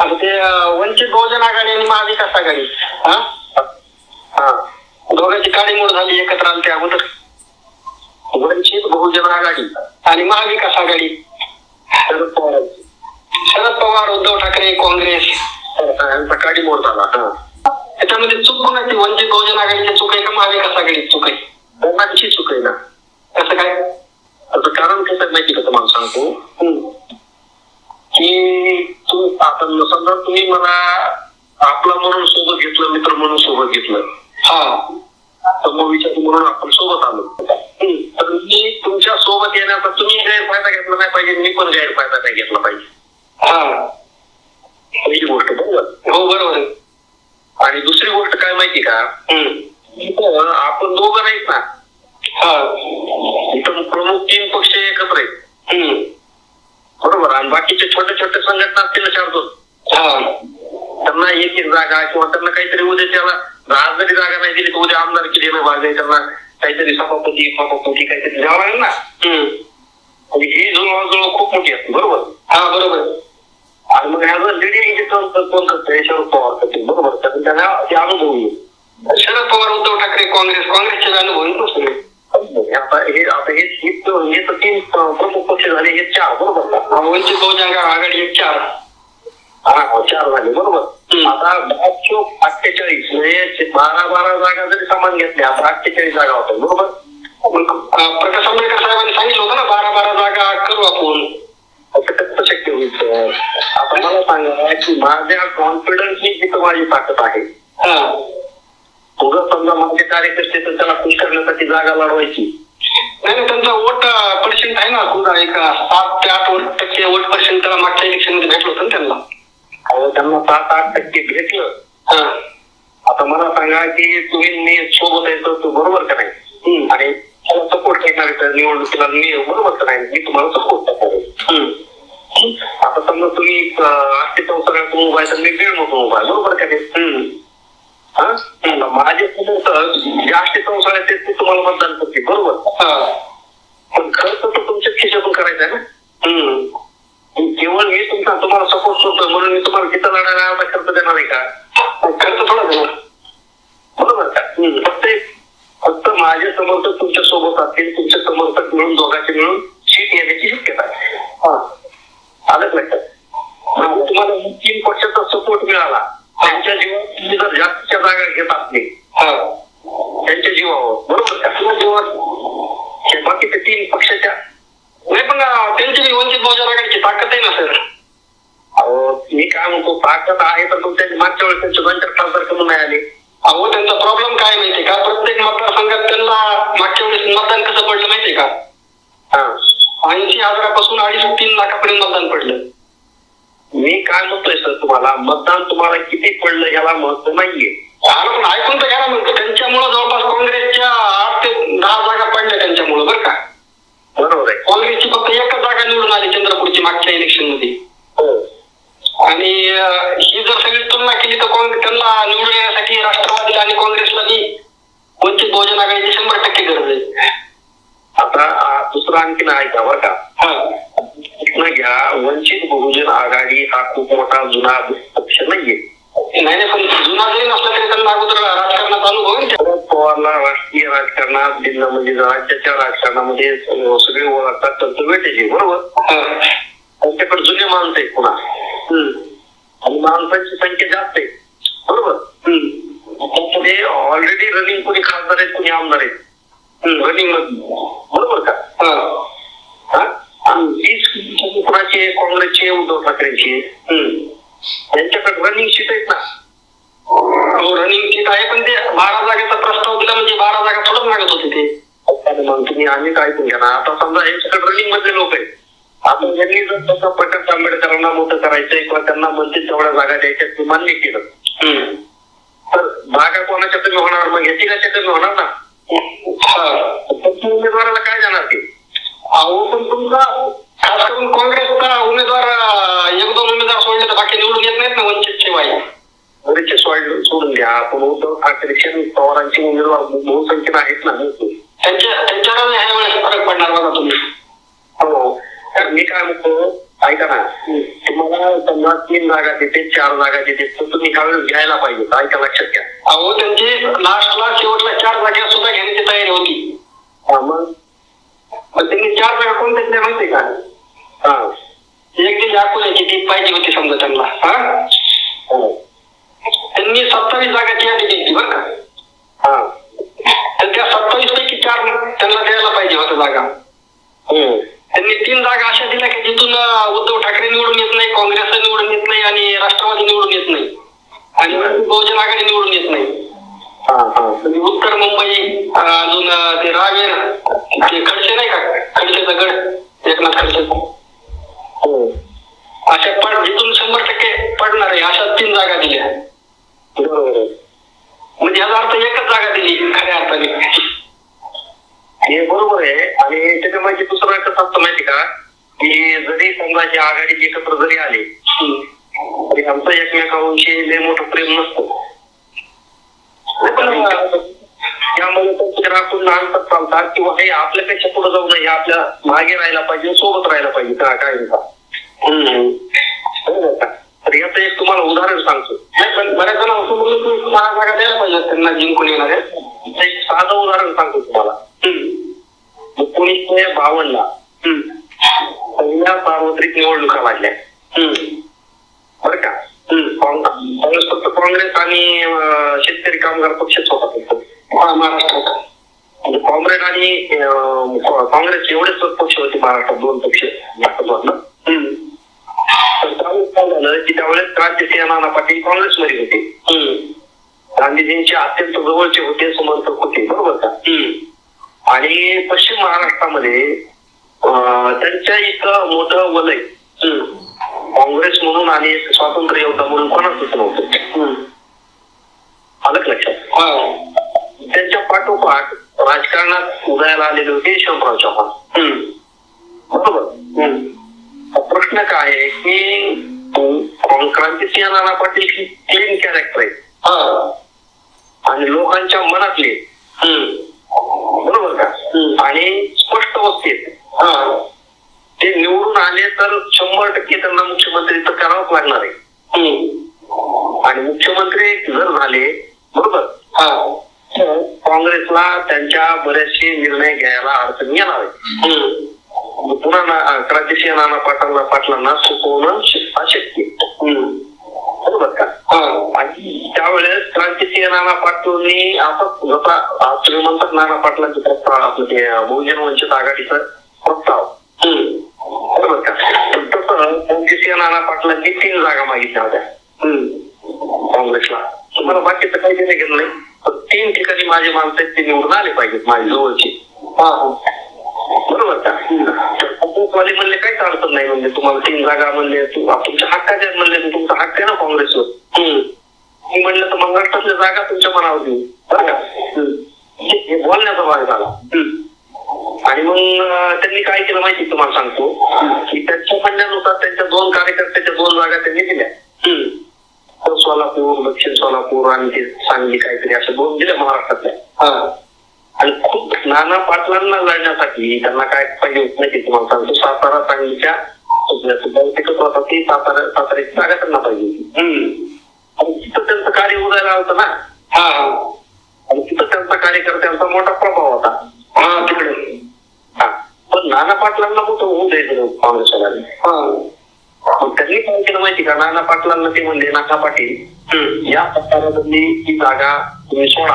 आता ते वंचित बहुजन आघाडी आणि महाविकास आघाडी. हा? हा. दोघांची काडीमोड झाली एकत्र आली त्या अगोदर. वंचित बहुजन आघाडी आणि महाविकास आघाडी. शरद पवारांची शरद पवार उद्धव ठाकरे काँग्रेस. यांचा काडीमोड झाला हा. त्याच्यामध्ये चूक कोणाची वंचित बहुजन आघाडीची चूक आहे का महाविकास आघाडीची चूक आहे? दोघांची चूक आहे ना. कसं काय? कारण कसं माहिती कसं मला सांगतो? हम्म. की तू आता समजा तुम्ही मला आपला म्हणून सोबत घेतलं मित्र म्हणून सोबत घेतलं. हा. समोरविचार म्हणून आपण सोबत आलो. तर मी तुमच्यासोबत येण्याचा तुम्ही गैरफायदा घेतला नाही पाहिजे मी पण गैरफायदा नाही घेतला पाहिजे. हा. पहिली गोष्ट बरोबर? हो बरोबर. आणि दुसरी गोष्ट काय माहिती का? आपण दोघं नाहीत ना. हा. इथं प्रमुख तीन पक्ष एकत्र आहेत. बरोबर. आणि बाकीचे छोटे छोटे संघटना असतील ना चार दोन हा. त्यांना एक एक जागा किंवा त्यांना काहीतरी उद्या त्याला आज जरी जागा नाही दिली तर उद्या आमदार केली ना भाग आहे त्यांना काहीतरी सभापती सभापती काहीतरी द्यावं लागेल ना? हम्म. आणि ही जुळवाजुळव खूप मोठी असते बरोबर? हा बरोबर. आणि मग ह्याचं लिडिंग जे कोण करतं शरद पवार करतील बरोबर? त्यांना ते अनुभव येईल. शरद पवार उद्धव ठाकरे काँग्रेस. काँग्रेसचे अनुभव सगळे आता हे आता हे हे तर हे तीन प्रमुख पक्ष झाले हे चार बरोबर? हा, वंचित बहुजन आघाडी एक चार हा चार झाले बरोबर. आता चौक अठ्ठेचाळीस म्हणजे बारा बारा जागा जरी समान घेतल्या आता अठ्ठेचाळीस जागा होत्या बरोबर प्रकाश आंबेडकर साहेबांनी सांगितलं होतं ना बारा बारा जागा करू आपण कसं शक्य होईल सर? आता मला सांगा की माझ्या कॉन्फिडन्सनी जिथं माझी ताकद आहे हा कार्यकर्ते त्याला खुश करण्यासाठी जागा लढवायची. नाही नाही, त्यांचा वोट पर्सेंट आहे ना तुझा एक सात ते आठ वोट टक्के वोट पर्सेंट त्याला मागच्या इलेक्शनमध्ये भेटलं होतं ना त्यांना. अहो, त्यांना सात आठ टक्के भेटलं. हा. आता मला सांगा की तुम्ही मी सोबत आहे तर तू बरोबर का नाही. आणि त्याला सपोर्ट करणार आहे तर निवडणुकीला मी बरोबर का नाही? मी तुम्हाला सपोर्ट करणार. आता समजा तुम्ही अं, आष्टी चौसऱ्यातून उभा आहे तर मी बीड मधून उभा आहे. बरोबर का नाही? माझे समोर जे आष्टी चौसऱ्यात आहेत ते तुम्हाला मतदान करतील बरोबर? पण खर्च तर तुमच्या खिशातून करायचा आहे ना. केवळ मी तुमचा तुम्हाला सपोर्ट करतो म्हणून मी तुम्हाला तिथं लढायला खर्च देणार आहे का? खर्च थोडा देणार. बरोबर का? फक्त फक्त माझे समर्थक तुमच्यासोबत असतील तुमचे समर्थक मिळून दोघांचे मिळून सीट येण्याची शक्यता हा. आलंच म्हणजे तुम्हाला तीन पक्षाचा सपोर्ट मिळाला. त्यांच्या जीवावर तुम्ही जर जास्तीच्या जागा घेत असले. हा. त्यांच्या जीवावर. बरोबर तुझ्या जीवावर. हे बाकीचे तीन पक्षाच्या. नाही पण त्यांची बी वंचित बहुजन आघाडीची ताकद आहे ना सर? अहो मी काय म्हणतो ताकद आहे तर तुमच्या मागच्या वेळेस त्यांचे दोन चार खासदार कमी नाही आले. अहो त्यांचा प्रॉब्लेम काय माहितीये का? प्रत्येक मतदारसंघात त्यांना मागच्या वेळेस मतदान कसं पडलं माहितीये का? हा. ऐंशी हजारापासून अडीच तीन लाखापर्यंत मतदान पडलं. मी काय म्हणतोय सर तुम्हाला? मतदान तुम्हाला किती पडलं याला महत्त्व नाहीये. पण ऐकून तर घ्या ना मग. त्यांच्यामुळं जवळपास काँग्रेसच्या आठ ते दहा जागा पडल्या त्यांच्यामुळं बरं का? बरोबर आहे. काँग्रेसची फक्त एकच जागा निवडून आली चंद्रपूरची मागच्या इलेक्शनमध्ये हो. आणि ही जर सगळी तुलना केली तर काँग्रेस त्यांना निवडून येण्यासाठी राष्ट्रवादी आणि काँग्रेसला वंचित बहुजन आघाडीची शंभर टक्के गरज आहे. आता दुसरं आणखीन ऐका बरं का? इथनं घ्या वंचित बहुजन आघाडी हा खूप मोठा जुना पक्ष नाहीये नाही नाही पण जुना जरी नसला तरी त्यांना अगोदर राजकारणाचा अनुभव. शरद पवारला राष्ट्रीय राजकारणात भिन्न म्हणजे राज्याच्या राजकारणामध्ये सगळे ओळखतात त्यांचं वेटेजी बरोबर हा. त्यांच्याकडे जुने माणसं आहेत पुन्हा. आणि माणसांची संख्या जास्त आहे बरोबर हम्म. त्यामध्ये ऑलरेडी रनिंग कोणी खासदार आहेत कोणी आमदार आहेत रनिंग बरोबर का हा. कोणाचे काँग्रेसचे उद्धव ठाकरेंचे. हम्म. त्यांच्याकडे रनिंग सीट आहेत ना. हो रनिंग सीट आहे पण ते बारा जागेचा प्रस्ताव दिला म्हणजे बारा जागा थोडंच मागत होते ते. मग तुम्ही आम्ही काय ऐकून घ्या ना आता समजा यांच्याकडे रनिंग मधले लोक आहेत. आता यांनी जर तसं प्रकाश आंबेडकरांना मोठं करायचंय किंवा त्यांना म्हणतील तेवढ्या जागा द्यायच्या ते मान्य केलं. तर जागा कोणाच्या कमी होणार? मग कशा कमी होणार ना. पण उमेदवाराला काय जाणार ते? अहो पण तुमचा खास करून काँग्रेसचा उमेदवार एक दोन उमेदवार सोडले तर बाकी निवडून येत नाहीत ना वंचित शिवाय. बरेचसे सोड सोडून द्या. पण उद्धव ठाकरे शरद पवारांचे उमेदवार बहुसंख्येनं आहेत ना. त्यांच्या त्यांच्यावर ह्या वेळेस फरक पडणार बघा तुम्ही. हो. तर मी काय म्हणतो ऐका ना. तुम्हाला समजा तीन जागा देते चार जागा देते. तर तुम्ही ह्यावेळेस घ्यायला पाहिजे. ऐका लक्षात घ्या. अहो त्यांची लास्टला शेवटला चार जागा सुद्धा घेण्याची तयारी होती. हा मग? पण त्यांनी चार जागा कोणत्या माहितीये का? हा. एक दिली अकोल्याची ती पाहिजे होती समजा त्यांना हा? हो. त्यांनी सत्तावीस जागाची यादी दिली बरं का? हा. तर त्या सत्तावीस पैकी चार त्यांना द्यायला पाहिजे होत्या जागा. हम्म. त्यांनी तीन जागा अशा दिल्या की जिथून उद्धव ठाकरे निवडून येत नाही काँग्रेस निवडून येत नाही आणि राष्ट्रवादी निवडून येत नाही. आणि बहुजन आघाडी निवडून येत नाही. हा हा. उत्तर मुंबई अजून ते रावेर ते खडसे नाही का? खडसेचा गड एकनाथ खडसे. हो. अशा पड जिथून शंभर टक्के पडणार आहे अशा तीन जागा दिल्या. म्हणजे याचा अर्थ एकच जागा दिली खऱ्या अर्थाने. हे बरोबर आहे. आणि त्याच्यामध्ये दुसरं कसं असतं माहिती का? की जरी समजा हे आघाडी एकत्र जरी आले तरी आमचं एकमेकांशी लय मोठं प्रेम नसतं. पण, त्यामुळे त्यांचे राखून अंतर चालतात किंवा हे आपल्यापेक्षा पुढे जाऊ नये आपल्या मागे राहायला पाहिजे सोबत राहायला पाहिजे त्या काय तर याचं एक तुम्हाला उदाहरण सांगतो. पण बऱ्याच जण असं बोलले की सहा जागा द्यायला पाहिजे त्यांना जिंकून येणार एक साधं उदाहरण सांगतो तुम्हाला. एकोणीसशे बावन्न ला पहिल्या सार्वत्रिक निवडणुका लागल्या बरं का? काँग्रेस फक्त काँग्रेस आणि शेतकरी कामगार पक्षच होता फक्त महाराष्ट्रात म्हणजे काँग्रेस आणि काँग्रेस एवढेच पक्ष होते महाराष्ट्रात दोन पक्ष तर त्यावेळेस काय झालं की त्यावेळेस क्रांतिसिंह नाना पाटील काँग्रेसमध्ये होते. गांधीजींचे अत्यंत जवळचे होते समर्थक होते बरोबर का? आणि पश्चिम महाराष्ट्रामध्ये त्यांच्या इतकं मोठं वलय काँग्रेस म्हणून आणि स्वातंत्र्य योद्धा म्हणून कोणाचंच नव्हतं. आलं लक्षात? त्यांच्या पाठोपाठ राजकारणात उदयाला आलेले होते यशवंतराव चव्हाण. बरोबर? प्रश्न काय आहे की क्रांतिसिंह नाना पाटील ही क्लीन कॅरेक्टर आहे आणि लोकांच्या मनातले. बरोबर का? आणि स्पष्ट वस्तीत. ते निवडून आले तर शंभर टक्के त्यांना मुख्यमंत्री तर करावंच लागणार आहे. आणि मुख्यमंत्री जर झाले बरोबर? काँग्रेसला त्यांच्या बरेचसे निर्णय घ्यायला अडचण येणार आहे. पुन्हा क्रांतिसिंह नाना पाटलांना पाटलांना सुचवणं श- अशक्य आहे. बरोबर का? आणि त्यावेळेस क्रांतिसिंह नाना पाटलांनी असं जसा तुम्ही म्हणतात नाना पाटलांचे प्रस्ताव आपलं ते बहुजन वंचित आघाडीचा प्रस्ताव बरोबर का? तर तसं क्रांतिसिंह नाना पाटलांनी तीन जागा मागितल्या होत्या. काँग्रेसला. तुम्हाला बाकीचं काही घेणं नाही? तीन ठिकाणी माझे माणसं आहेत ते निवडून आले पाहिजेत माझे जवळचे. बरोबर का? तर म्हणले काहीच अडचण नाही म्हणजे तुम्हाला तीन जागा म्हणले तुमच्या हक्काच्या म्हणले तर तुमचा हक्क आहे ना काँग्रेसवर. मी म्हणलं तर महाराष्ट्रातल्या जागा तुमच्या मनावर देऊ. बरं का? हे बोलण्याचा भाग झाला. आणि मग त्यांनी काय केलं माहिती तुम्हाला सांगतो? की त्यांच्या म्हणण्यानुसार त्यांच्या दोन कार्यकर्त्याच्या दोन जागा त्यांनी दिल्या. तर सोलापूर दक्षिण सोलापूर आणि ते सांगली काहीतरी अशा दोन दिल्या महाराष्ट्रातल्या आणि खूप नाना पाटलांना लढण्यासाठी त्यांना काय पाहिजे होत नाही तुम्हाला सांगतो. सातारा सांगलीच्या बहुतेकच होता ती सातारा साताऱ्याची जागा त्यांना पाहिजे होती. आणि तिथं त्यांचं कार्य उदयाला आलं ना. आणि तिथं त्यांचा कार्यकर्त्यांचा मोठा प्रभाव होता. तिकडे. हा. पण नाना पाटलांना मोठं होऊ द्यायचं काँग्रेसवाल्यांनी? त्यांनी काय केलं माहिती का? नाना पाटलांना ते म्हणले नाना पाटील या साताऱ्यामधली ही जागा तुम्ही सोडा.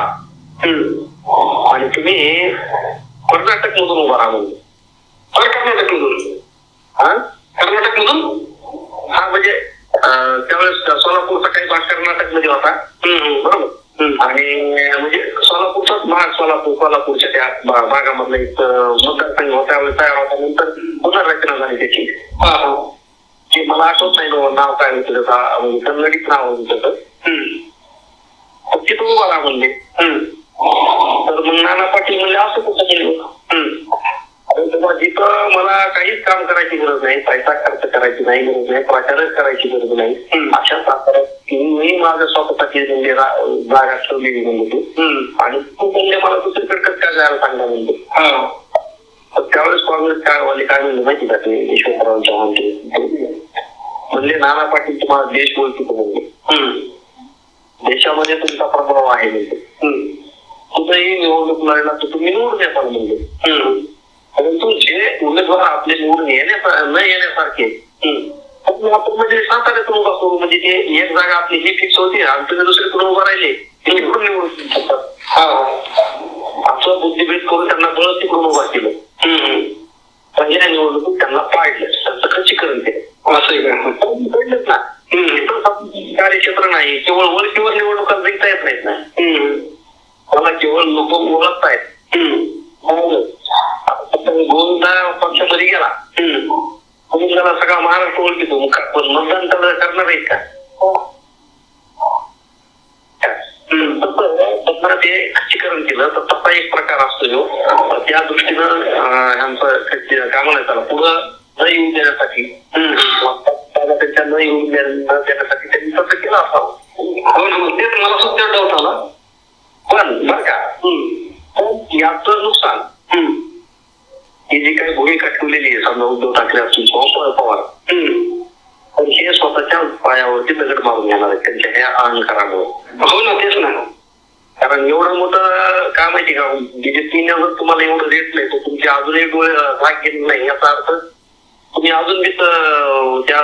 आणि तुम्ही कर्नाटक मधून उभा राहा म्हणजे कर्नाटक मधून हा? कर्नाटक मधून हा म्हणजे त्यावेळेस सोलापूरचा काही भाग कर्नाटकमध्ये होता बरोबर? आणि म्हणजे सोलापूरचाच भाग सोलापूर सोलापूरच्या त्या भागामधला एक मतदारसंघ होता त्यावेळेस तयार होता. नंतर पुनर्रचना झाली त्याची. आठवत नाही बाबा नाव काय होतं त्याचा? म्हणजे कन्नडीत नाव होतं त्याचं. तिथं उभा राहा म्हणले. तर मग नाना पाटील म्हणले असं कुठं बाबा जिथं मला काहीच काम करायची गरज नाही पैसा खर्च करायची नाही गरज नाही प्रचारच करायची गरज नाही. अशा साताऱ्यात मी माझ्या स्वतःची म्हणजे जागा ठेवलेली म्हणजे आणि तू म्हणजे मला दुसरीकडे कसं काय जायला सांगणार म्हणजे त्यावेळेस काँग्रेस काय वाले काय म्हणले माहिती का ते? यशवंतराव चव्हाण ते म्हणले नाना पाटील तुम्हाला देश बोलतो हम्म. देशामध्ये तुमचा प्रभाव आहे म्हणजे हम्म. कुठेही निवडणूक लढला तर तुम्ही निवडून येताल म्हणजे. परंतु जे उमेदवार आपले निवडून येण्यासा न येण्यासारखे. आपण म्हणजे साताऱ्यातून उभा करू म्हणजे ते एक जागा आपली ही फिक्स होती आणि तुम्ही दुसरीकडून उभा राहिले ते निवडून हा. आमचा बुद्धिभेद करून त्यांना बळच तिकडून उभा केलं हम्म. पहिल्या निवडणुकीत त्यांना पाडलं त्यांचं खच्चीकरण केलं असं आहे का कळलंच ना. कार्यक्षेत्र नाही. केवळ वरतीवर निवडणुका जिंकता येत नाहीत ना. हम्म. मला केवळ लोक ओळखतायत. हम्म. गोविंदा पक्षामध्ये गेला. गोविंदाला सगळा महाराष्ट्र ओळखीतो. पण मतदान त्याला करणार आहेत का? तसं ते खच्चीकरण केलं. तर तसा एक प्रकार असतो जो. त्या दृष्टीनं खच्ची- काय म्हणायचं पुढं न येऊन देण्यासाठी त्याच्या न येऊन देण्यासाठी त्यांनी तसं केलं असावं हो ना मग तेच मला सुद्धा डाऊट आला. पण बरं का. याचं नुकसान हम्म. ही जी काही भूमिका ठेवलेली आहे समजा उद्धव ठाकरे असतील किंवा पवार. तर हे स्वतःच्या पायावरती दगड मारून घेणार आहेत त्यांच्या ह्या अहंकारामुळे. हो ना तेच ना. कारण एवढं मोठं काय माहिती का? बीजेपीने जर तुम्हाला एवढं रेट नाही तर तुमचे अजूनही डोळे भाग घेत नाही याचा अर्थ तुम्ही अजून बी त- त्या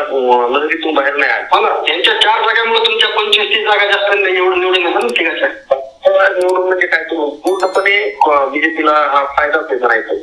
लहरीतून बाहेर नाही आले. हो ना. त्यांच्या चार जागांमुळे तुमच्या पंचवीस तीस जागा जास्त नाही निवडून निवडून येतात ना ठिकाणच्या तर निवडून म्हणजे काय तुम्ही पूर्णपणे बीजेपीला हा फायदा होते करायचा